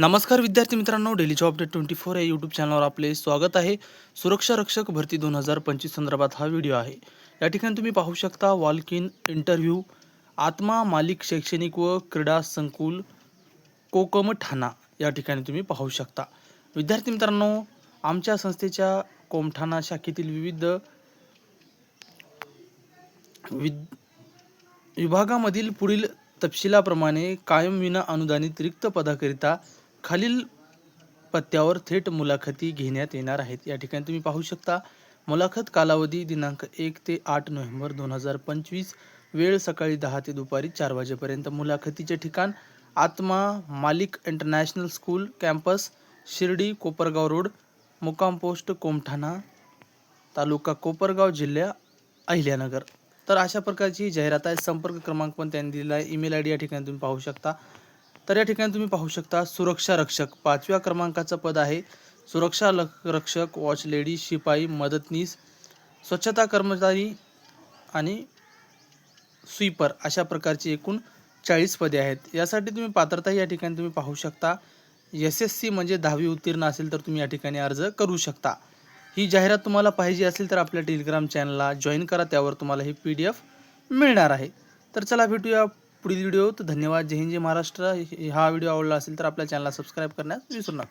नमस्कार विद्यार्थी मित्रांनो daily job update twenty four या यूट्यूब चॅनलवर आपले स्वागत आहे. सुरक्षा रक्षक भरती दोन हजार पंचवीस संदर्भात हा व्हिडिओ आहे. या ठिकाणी तुम्ही पाहू शकता वॉल्क इन इंटरव्ह्यू आत्मा मालिक शैक्षणिक व क्रीडा संकुल कोकम ठाणा या ठिकाणी तुम्ही पाहू शकता. विद्यार्थी मित्रांनो आमच्या संस्थेच्या कोमठाणा शाखेतील विविध विद विभागामधील पुढील तपशिलाप्रमाणे कायम विना अनुदानित रिक्त पदाकरिता खालील पत्त्यावर थेट मुलाखती घेण्यात येणार आहेत. या ठिकाणी तुम्ही पाहू शकता मुलाखत कालावधी दिनांक एक ते आठ नोव्हेंबर दोन हजार पंचवीस वेळ सकाळी दहा ते दुपारी चार वाजेपर्यंत. मुलाखतीचे ठिकाण Atma Malik international school campus Shirdi Kopargaon road मुक्काम पोस्ट कोमठाणा तालुका कोपरगाव जिल्हा अहिल्यानगर. तर अशा प्रकारची जाहिरात आहे. संपर्क क्रमांक पण त्यांनी दिलेला आहे. ईमेल आय डी या ठिकाणी तुम्ही पाहू शकता. तर या ठिकाणी तुम्ही पाहू शकता सुरक्षा रक्षक. पाचव्या क्रमांकाचं पद आहे सुरक्षा ल रक्षक वॉच लेडी शिपाई मदतनीस स्वच्छता कर्मचारी आणि स्वीपर अशा प्रकारची एकूण चाळीस पदे आहेत. यासाठी तुम्ही पात्रता या ठिकाणी तुम्ही पाहू शकता. एस एस सी म्हणजे दहावी उत्तीर्ण असेल तर तुम्ही या ठिकाणी अर्ज करू शकता. ही जाहिरात तुम्हाला पाहिजे असेल तर आपल्या टेलिग्राम चॅनलला जॉईन करा. त्यावर तुम्हाला ही पी डी एफ मिळणार आहे. तर चला भेटूया पुढील व्हिडिओ तर धन्यवाद. जय हिंद जय महाराष्ट्र. हा व्हिडिओ आवडला असेल तर आपल्या चॅनलला सबस्क्राईब करण्यास विसरू नका.